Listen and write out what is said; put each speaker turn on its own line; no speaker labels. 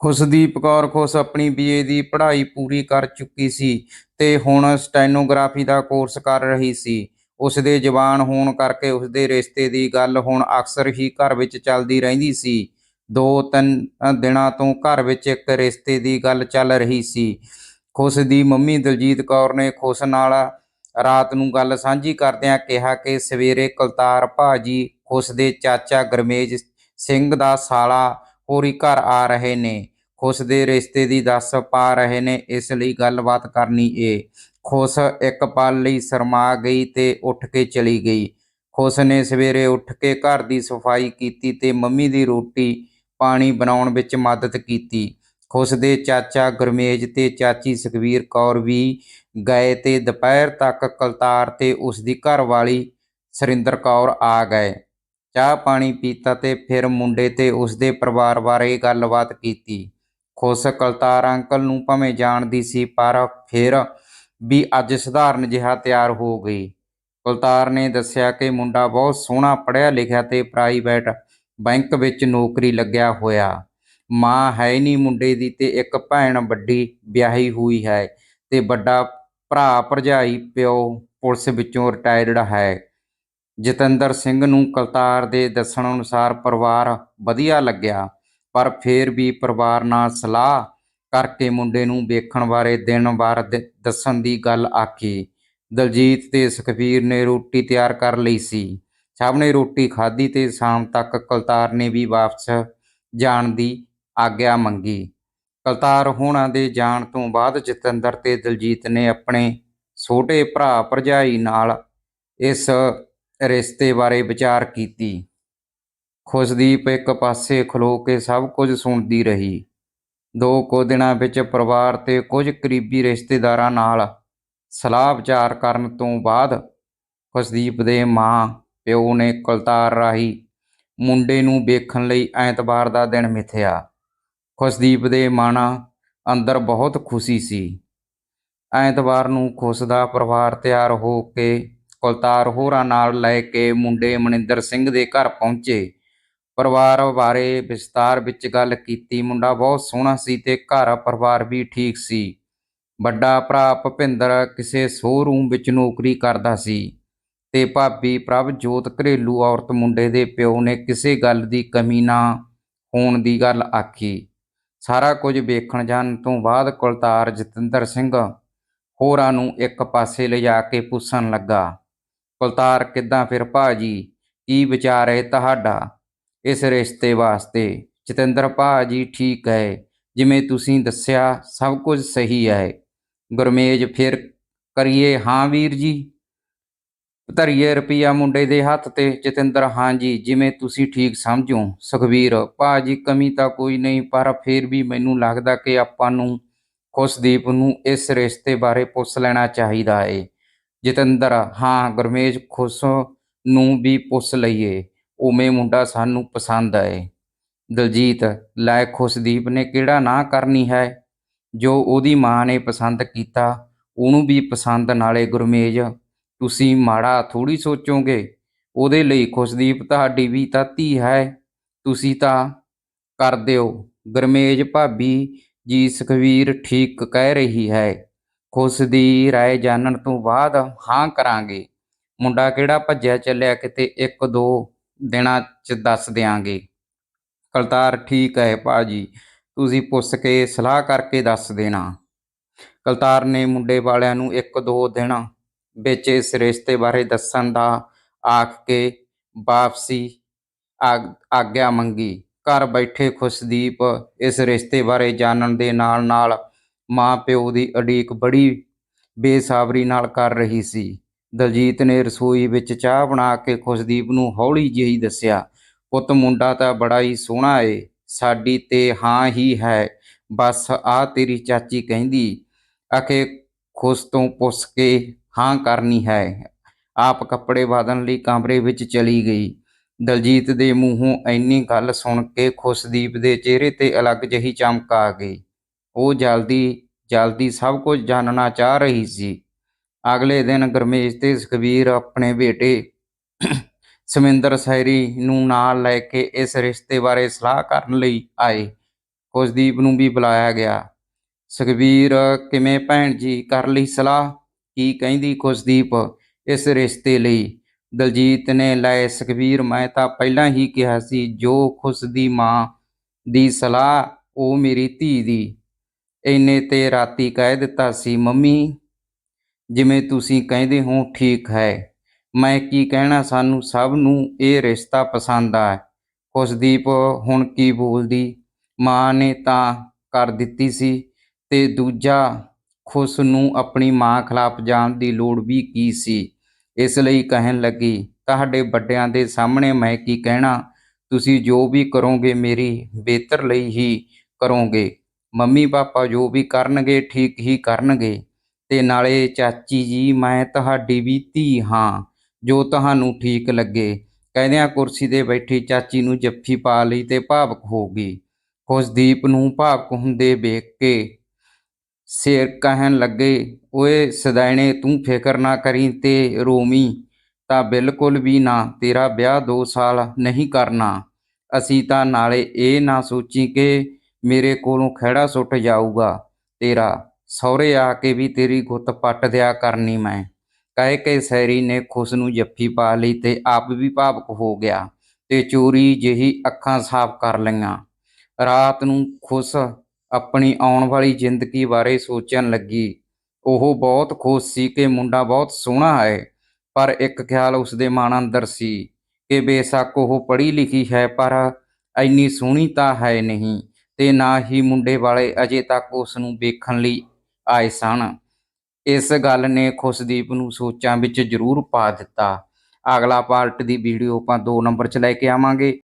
ਖੁਸ਼ਦੀਪ ਕੌਰ ਖੁਸ਼ ਆਪਣੀ ਬੀਏ ਦੀ ਪੜ੍ਹਾਈ ਪੂਰੀ ਕਰ ਚੁੱਕੀ ਸੀ ਤੇ ਹੁਣ ਸਟੈਨੋਗ੍ਰਾਫੀ ਦਾ ਕੋਰਸ ਕਰ ਰਹੀ ਸੀ। ਉਸ ਦੇ ਜਵਾਨ ਹੋਣ ਕਰਕੇ ਉਸ ਦੇ ਰਿਸ਼ਤੇ ਦੀ ਗੱਲ ਹੁਣ ਅਕਸਰ ਹੀ ਘਰ ਵਿੱਚ ਚੱਲਦੀ ਰਹਿੰਦੀ ਸੀ। ਦੋ ਤਿੰਨ ਦਿਨਾਂ ਤੋਂ ਘਰ ਵਿੱਚ ਇੱਕ ਰਿਸ਼ਤੇ ਦੀ ਗੱਲ ਚੱਲ ਰਹੀ ਸੀ। ਖੁਸ਼ ਦੀ ਮੰਮੀ ਦਲਜੀਤ ਕੌਰ ਨੇ ਖੁਸ਼ ਨਾਲ ਰਾਤ ਨੂੰ ਗੱਲ ਸਾਂਝੀ ਕਰਦਿਆਂ ਕਿਹਾ ਕਿ ਸਵੇਰੇ ਕੁਲਤਾਰ ਭਾਜੀ ਖੁਸ਼ ਦੇ ਚਾਚਾ ਗਰਮੇਜ ਸਿੰਘ ਦਾ ਸਾਲਾ ਹੋਰੀ ਘਰ ਆ ਰਹੇ ਨੇ। ਖੁਸ਼ ਦੇ ਰਿਸ਼ਤੇ ਦੀ ਦੱਸ ਪਾ ਰਹੇ ਨੇ, ਇਸ ਲਈ ਗੱਲਬਾਤ ਕਰਨੀ ਏ। ਖੁਸ਼ ਇੱਕ ਪਲ ਲਈ ਸ਼ਰਮਾ ਗਈ ਤੇ ਉੱਠ ਕੇ ਚਲੀ ਗਈ। ਖੁਸ਼ ਨੇ ਸਵੇਰੇ ਉੱਠ ਕੇ ਘਰ ਦੀ ਸਫ਼ਾਈ ਕੀਤੀ ਤੇ ਮੰਮੀ ਦੀ ਰੋਟੀ ਪਾਣੀ ਬਣਾਉਣ ਵਿੱਚ ਮਦਦ ਕੀਤੀ। ਖੁਸ਼ ਦੇ ਚਾਚਾ ਗੁਰਮੇਜ ਤੇ ਚਾਚੀ ਸੁਖਵੀਰ ਕੌਰ ਵੀ ਗਏ ਤੇ ਦੁਪਹਿਰ ਤੱਕ ਕਲਤਾਰ ਤੇ ਉਸ ਦੀ ਘਰਵਾਲੀ ਸਰਿੰਦਰ ਕੌਰ ਆ ਗਏ। ਚਾਹ ਪਾਣੀ ਪੀਤਾ ਤੇ ਫਿਰ ਮੁੰਡੇ ਤੇ ਉਸਦੇ ਪਰਿਵਾਰ ਬਾਰੇ ਗੱਲਬਾਤ ਕੀਤੀ। ਖੁਸ਼ ਕਲਤਾਰ ਅੰਕਲ ਨੂੰ ਭਾਵੇਂ ਜਾਣਦੀ ਸੀ, ਪਰ ਫਿਰ ਵੀ ਅੱਜ ਸਧਾਰਨ ਜਿਹਾ ਤਿਆਰ ਹੋ ਗਈ। ਕੁਲਤਾਰ ਨੇ ਦੱਸਿਆ ਕਿ ਮੁੰਡਾ ਬਹੁਤ ਸੋਹਣਾ ਪੜ੍ਹਿਆ ਲਿਖਿਆ ਤੇ ਪ੍ਰਾਈਵੇਟ ਬੈਂਕ ਵਿੱਚ ਨੌਕਰੀ ਲੱਗਿਆ ਹੋਇਆ। ਮਾਂ ਹੈ ਨਹੀਂ ਮੁੰਡੇ ਦੀ ਤੇ ਇੱਕ ਭੈਣ ਵੱਡੀ ਵਿਆਹੀ ਹੋਈ ਹੈ ਤੇ ਵੱਡਾ ਭਰਾ ਭਰਜਾਈ ਪਿਓ ਪੁਲਿਸ ਵਿੱਚੋਂ ਰਿਟਾਇਰਡ ਹੈ। ਜਤਿੰਦਰ ਸਿੰਘ ਨੂੰ ਕਲਤਾਰ ਦੇ ਦੱਸਣ ਅਨੁਸਾਰ ਪਰਿਵਾਰ ਵਧੀਆ ਲੱਗਿਆ, ਪਰ ਫੇਰ ਵੀ ਪਰਿਵਾਰ ਨਾਲ ਸਲਾਹ ਕਰਕੇ ਮੁੰਡੇ ਨੂੰ ਵੇਖਣ ਬਾਰੇ ਦਿਨ ਵਾਰ ਦੱਸਣ ਦੀ ਗੱਲ ਆਖੀ। ਦਲਜੀਤ ਤੇ ਸੁਖਬੀਰ ਨੇ ਰੋਟੀ ਤਿਆਰ ਕਰ ਲਈ ਸੀ। ਸਭ ਨੇ ਰੋਟੀ ਖਾਧੀ ਤੇ ਸ਼ਾਮ ਤੱਕ ਕਲਤਾਰ ਨੇ ਵੀ ਵਾਪਸ ਜਾਣ ਦੀ ਆਗਿਆ ਮੰਗੀ। ਕਲਤਾਰ ਹੋਣਾ ਦੇ ਜਾਣ ਤੋਂ ਬਾਅਦ ਜਤਿੰਦਰ ਤੇ ਦਲਜੀਤ ਨੇ ਆਪਣੇ ਛੋਟੇ ਭਰਾ ਭਰਜਾਈ ਨਾਲ ਇਸ ਰਿਸ਼ਤੇ ਬਾਰੇ ਵਿਚਾਰ ਕੀਤੀ। ਖੁਸ਼ਦੀਪ ਇੱਕ ਪਾਸੇ ਖਲੋ ਕੇ ਸਭ ਕੁਝ ਸੁਣਦੀ ਰਹੀ। ਦੋ ਕੁ ਦਿਨਾਂ ਵਿੱਚ ਪਰਿਵਾਰ ਤੇ ਕੁਝ ਕਰੀਬੀ ਰਿਸ਼ਤੇਦਾਰਾਂ ਨਾਲ ਸਲਾਹ ਵਿਚਾਰ ਕਰਨ ਤੋਂ ਬਾਅਦ ਖੁਸ਼ਦੀਪ ਦੇ ਮਾਂ, ਪਿਓ ਨੇ ਕੁਲਤਾਰ ਰਾਹੀਂ ਮੁੰਡੇ ਨੂੰ ਵੇਖਣ ਲਈ ਐਤਵਾਰ ਦਾ ਦਿਨ ਮਿਥਿਆ। ਖੁਸ਼ਦੀਪ ਦੇ ਮਨ ਅੰਦਰ ਬਹੁਤ ਖੁਸ਼ੀ ਸੀ। ਐਤਵਾਰ ਨੂੰ ਖੁਸ਼ ਦਾ ਪਰਿਵਾਰ ਤਿਆਰ ਹੋ ਕੇ ਕੁਲਤਾਰ ਹੋਰਾਂ ਨਾਲ ਲੈ ਕੇ ਮੁੰਡੇ ਮਨਿੰਦਰ ਸਿੰਘ ਦੇ ਘਰ ਪਹੁੰਚੇ। ਪਰਿਵਾਰ ਬਾਰੇ ਵਿਸਤਾਰ ਵਿੱਚ ਗੱਲ ਕੀਤੀ। ਮੁੰਡਾ ਬਹੁਤ ਸੋਹਣਾ ਸੀ ਤੇ ਘਰ ਪਰਿਵਾਰ ਵੀ ਠੀਕ ਸੀ। ਵੱਡਾ ਭਰਾ ਭੁਪਿੰਦਰ ਕਿਸੇ ਸ਼ੋਰੂਮ ਵਿੱਚ ਨੌਕਰੀ ਕਰਦਾ ਸੀ ਤੇ ਭਾਬੀ ਪ੍ਰਭਜੋਤ ਘਰੇਲੂ ਔਰਤ ਮੁੰਡੇ ਦੇ ਪਿਓ ਨੇ ਕਿਸੇ ਗੱਲ ਦੀ ਕਮੀ ਨਾ ਹੋਣ ਦੀ ਗੱਲ ਆਖੀ। ਸਾਰਾ ਕੁਝ ਵੇਖਣ ਜਾਣ ਤੋਂ ਬਾਅਦ ਕੁਲਤਾਰ ਜਤਿੰਦਰ ਸਿੰਘ ਹੋਰਾਂ ਨੂੰ ਇੱਕ ਪਾਸੇ ਲਿਜਾ ਕੇ ਪੁੱਛਣ ਲੱਗਾ। ਕੁਲਤਾਰ, ਕਿੱਦਾਂ ਫਿਰ ਭਾਜੀ? ਕੀ ਵਿਚਾਰ ਹੈ ਤੁਹਾਡਾ? ਇਸ ਰਿਸ਼ਤੇ ਵਾਸਤੇ। ਜਤਿੰਦਰ, ਭਾਜੀ ਠੀਕ ਹੈ। ਜਿਵੇਂ ਤੁਸੀਂ ਦੱਸਿਆ, ਸਭ ਕੁਝ ਸਹੀ ਹੈ। ਗੁਰਮੇਜ, ਫਿਰ ਕਰੀਏ, ਹਾਂ ਵੀਰ ਜੀ? ਧਰੀਏ ਰੁਪਈਆ ਮੁੰਡੇ ਦੇ ਹੱਥ ਤੇ। ਜਤਿੰਦਰ, ਹਾਂ ਜੀ, ਜਿਵੇਂ ਤੁਸੀਂ ਠੀਕ ਸਮਝੋ। ਸੁਖਵੀਰ ਭਾਜੀ, ਕਮੀ ਤਾਂ ਕੋਈ ਨਹੀਂ, ਪਰ ਫਿਰ ਵੀ ਮੈਨੂੰ ਲੱਗਦਾ ਕਿ ਆਪਾਂ ਨੂੰ ਖੁਸ਼ਦੀਪ ਨੂੰ ਇਸ ਰਿਸ਼ਤੇ ਬਾਰੇ ਪੁੱਛ ਲੈਣਾ ਚਾਹੀਦਾ ਏ। ਜਤਿੰਦਰ, ਹਾਂ, ਗੁਰਮੇਜ ਖੁਸ਼ ਨੂੰ ਵੀ ਪੁੱਛ ਲਈਏ। ਉਵੇਂ ਮੁੰਡਾ ਸਾਨੂੰ ਪਸੰਦ ਆਏ। ਦਲਜੀਤ, ਲੈ ਖੁਸ਼ਦੀਪ ਨੇ ਕਿਹੜਾ ਨਾ ਕਰਨੀ ਹੈ? ਜੋ ਉਹਦੀ ਮਾਂ ਨੇ ਪਸੰਦ ਕੀਤਾ, ਉਹਨੂੰ ਵੀ ਪਸੰਦ ਨਾਲੇ ਗੁਰਮੇਜ। ਤੁਸੀਂ ਮਾੜਾ ਥੋੜੀ ਸੋਚੋਗੇ, ਉਹਦੇ ਲਈ ਖੁਸ਼ਦੀਪ ਤੁਹਾਡੀ ਵੀ ਤਾਂ ਧੀ ਹੈ। ਤੁਸੀਂ ਤਾਂ ਕਰ ਦਿਓ। ਗੁਰਮੇਜ ਭਾਬੀ ਜੀ ਸੁਖਵੀਰ ਠੀਕ ਕਹਿ ਰਹੀ ਹੈ। ਖੁਸ਼ ਦੀ ਰਾਏ ਜਾਣਨ ਤੋਂ ਬਾਅਦ ਹਾਂ ਕਰਾਂਗੇ। ਮੁੰਡਾ ਕਿਹੜਾ ਭੱਜਿਆ ਚੱਲਿਆ ਕਿਤੇ ਇੱਕ ਦੋ ਦਿਨਾਂ ਚ ਦੱਸ ਦਿਆਂਗੇ। ਕਲਤਾਰ, ਠੀਕ ਹੈ ਭਾਜੀ, ਤੁਸੀਂ ਪੁੱਛ ਕੇ ਸਲਾਹ ਕਰਕੇ ਦੱਸ ਦੇਣਾ। ਕਲਤਾਰ ਨੇ ਮੁੰਡੇ ਵਾਲਿਆਂ ਨੂੰ ਇੱਕ ਦੋ ਦਿਨ ਵਿੱਚ ਇਸ ਰਿਸ਼ਤੇ ਬਾਰੇ ਦੱਸਣ ਦਾ ਆਖ ਕੇ ਵਾਪਸੀ ਆਗ- ਆਗਿਆ ਮੰਗੀ। ਘਰ ਬੈਠੇ ਖੁਸ਼ਦੀਪ ਇਸ ਰਿਸ਼ਤੇ ਬਾਰੇ ਜਾਣਨ ਦੇ ਨਾਲ ਨਾਲ ਮਾਂ ਪਿਓ ਦੀ ਉਡੀਕ ਬੜੀ ਬੇਸਾਬਰੀ ਨਾਲ ਕਰ ਰਹੀ ਸੀ। ਦਲਜੀਤ ਨੇ ਰਸੋਈ ਵਿੱਚ ਚਾਹ ਬਣਾ ਕੇ ਖੁਸ਼ਦੀਪ ਨੂੰ ਹੌਲੀ ਜਿਹੀ ਦੱਸਿਆ, ਪੁੱਤ, ਮੁੰਡਾ ਤਾਂ ਬੜਾ ਹੀ ਸੋਹਣਾ ਏ, ਸਾਡੀ ਤੇ ਹਾਂ ਹੀ ਹੈ। ਬਸ ਆ ਤੇਰੀ ਚਾਚੀ ਕਹਿੰਦੀ, ਆਖੇ ਖੁਸ਼ ਤੋਂ ਪੁੱਛ ਕੇ ਹਾਂ ਕਰਨੀ ਹੈ। ਆਪ ਕੱਪੜੇ ਬਦਲਣ ਲਈ ਕਮਰੇ ਵਿੱਚ ਚਲੀ ਗਈ। ਦਲਜੀਤ ਦੇ ਮੂੰਹੋਂ ਇੰਨੀ ਗੱਲ ਸੁਣ ਕੇ ਖੁਸ਼ਦੀਪ ਦੇ ਚਿਹਰੇ ਤੇ ਅਲੱਗ ਜਿਹੀ ਚਮਕ ਆ ਗਈ। ਉਹ ਜਲਦੀ ਜਲਦੀ ਸਭ ਕੁਝ ਜਾਣਨਾ ਚਾਹ ਰਹੀ ਸੀ। ਅਗਲੇ ਦਿਨ ਗਰਮੇਸ਼ ਤੇ ਸੁਖਬੀਰ ਆਪਣੇ ਬੇਟੇ ਸਮਿੰਦਰ ਸੈਰੀ ਨੂੰ ਨਾਲ ਲੈ ਕੇ ਇਸ ਰਿਸ਼ਤੇ ਬਾਰੇ ਸਲਾਹ ਕਰਨ ਲਈ ਆਏ। ਖੁਸ਼ਦੀਪ ਨੂੰ ਵੀ ਬੁਲਾਇਆ ਗਿਆ। ਸੁਖਬੀਰ, ਕਿਵੇਂ ਭੈਣ ਜੀ, ਕਰ ਲਈ ਸਲਾਹ? ਕੀ ਕਹਿੰਦੀ ਖੁਸ਼ਦੀਪ ਇਸ ਰਿਸ਼ਤੇ ਲਈ? ਦਲਜੀਤ ਨੇ, ਲੈ ਸੁਖਬੀਰ, ਮੈਂ ਤਾਂ ਪਹਿਲਾਂ ਹੀ ਕਿਹਾ ਸੀ, ਜੋ ਖੁਸ਼ ਦੀ ਮਾਂ ਦੀ ਸਲਾਹ, ਉਹ ਮੇਰੀ ਧੀ ਦੀ। ਇੰਨੇ ਤੇ ਰਾਤੀ ਕਹਿ ਦਿੱਤਾ ਸੀ, ਮੰਮੀ, ਜਿਵੇਂ ਤੁਸੀਂ ਕਹਿੰਦੇ ਹੋ, ਠੀਕ ਹੈ। ਮੈਂ ਕੀ ਕਹਿਣਾ, ਸਾਨੂੰ ਸਭ ਨੂੰ ਇਹ ਰਿਸ਼ਤਾ ਪਸੰਦ ਆ। ਖੁਸ਼ਦੀਪ ਹੁਣ ਕੀ ਬੋਲਦੀ? ਮਾਂ ਨੇ ਤਾਂ ਕਰ ਦਿੱਤੀ ਸੀ ਤੇ ਦੂਜਾ ਖੁਸ਼ ਨੂੰ ਆਪਣੀ ਮਾਂ ਖਿਲਾਫ ਜਾਣ ਦੀ ਲੋੜ ਵੀ ਕੀ ਸੀ? ਇਸ ਲਈ ਕਹਿਣ ਲੱਗੀ, ਤੁਹਾਡੇ ਵੱਡਿਆਂ ਦੇ ਸਾਹਮਣੇ ਮੈਂ ਕੀ ਕਹਿਣਾ? ਤੁਸੀਂ ਜੋ ਵੀ ਕਰੋਗੇ, ਮੇਰੀ ਬਿਹਤਰ ਲਈ ਹੀ ਕਰੋਗੇ। ਮੰਮੀ ਪਾਪਾ ਜੋ ਵੀ ਕਰਨਗੇ, ਠੀਕ ਹੀ ਕਰਨਗੇ। ਤੇ ਨਾਲੇ ਚਾਚੀ ਜੀ, ਮੈਂ ਤੁਹਾਡੀ ਵੀ ਧੀ ਹਾਂ, ਜੋ ਤੁਹਾਨੂੰ ਠੀਕ ਲੱਗੇ। ਕਹਿੰਦਿਆਂ ਕੁਰਸੀ ਤੇ ਬੈਠੀ ਚਾਚੀ ਨੂੰ ਜੱਫੀ ਪਾ ਲਈ ਤੇ ਭਾਵਕ ਹੋ ਗਈ। ਖੁਸ਼ਦੀਪ ਨੂੰ ਭਾਵਕ ਹੁੰਦੇ ਵੇਖ ਕੇ ਸ਼ੇਰ ਕਹਿਣ ਲੱਗੇ, ਓਏ ਸਦਾਇਣੇ, ਤੂੰ ਫਿਕਰ ਨਾ ਕਰੀ ਤੇ ਰੋਮੀ ਤਾਂ ਬਿਲਕੁਲ ਵੀ ਨਾ, ਤੇਰਾ ਵਿਆਹ 2 ਸਾਲ ਨਹੀਂ ਕਰਨਾ। ਅਸੀਂ ਤਾਂ ਨਾਲੇ ਇਹ ਨਾ ਸੋਚੀ ਕਿ ਮੇਰੇ ਕੋਲੋਂ ਖਹਿੜਾ ਸੁੱਟ ਜਾਊਗਾ। ਤੇਰਾ ਸਹੁਰੇ ਆ ਕੇ ਵੀ ਤੇਰੀ ਗੁੱਤ ਪੱਟ ਦਿਆ ਕਰਨੀ ਮੈਂ। ਕਹਿ ਕੇ ਸੈਰੀ ਨੇ ਖੁਸ਼ ਨੂੰ ਜੱਫੀ ਪਾ ਲਈ ਤੇ ਆਪ ਵੀ ਭਾਵਕ ਹੋ ਗਿਆ ਤੇ ਚੋਰੀ ਜਿਹੀ ਅੱਖਾਂ ਸਾਫ਼ ਕਰ ਲਈਆਂ। ਰਾਤ ਨੂੰ ਖੁਸ਼ ਆਪਣੀ ਆਉਣ ਵਾਲੀ ਜ਼ਿੰਦਗੀ ਬਾਰੇ ਸੋਚਣ ਲੱਗੀ। ਉਹ ਬਹੁਤ ਖੁਸ਼ ਸੀ ਕਿ ਮੁੰਡਾ ਬਹੁਤ ਸੋਹਣਾ ਹੈ, ਪਰ ਇੱਕ ਖਿਆਲ ਉਸਦੇ ਮਨ ਅੰਦਰ ਸੀ ਕਿ ਬੇਸ਼ੱਕ ਉਹ ਪੜ੍ਹੀ ਲਿਖੀ ਹੈ ਪਰ ਇੰਨੀ ਸੋਹਣੀ ਤਾਂ ਹੈ ਨਹੀਂ। ਤੇ ਨਾ ਹੀ ਮੁੰਡੇ ਵਾਲੇ ਅਜੇ ਤੱਕ ਉਸ ਨੂੰ ਵੇਖਣ ਲਈ ਆਏ ਸਨ। ਇਸ ਗੱਲ ਨੇ ਖੁਸ਼ਦੀਪ ਨੂੰ ਸੋਚਾਂ ਵਿੱਚ ਜ਼ਰੂਰ ਪਾ ਦਿੱਤਾ। ਅਗਲਾ ਪਾਰਟ ਦੀ ਵੀਡੀਓ ਆਪਾਂ 2 ਨੰਬਰ 'ਚ ਲੈ ਕੇ ਆਵਾਂਗੇ।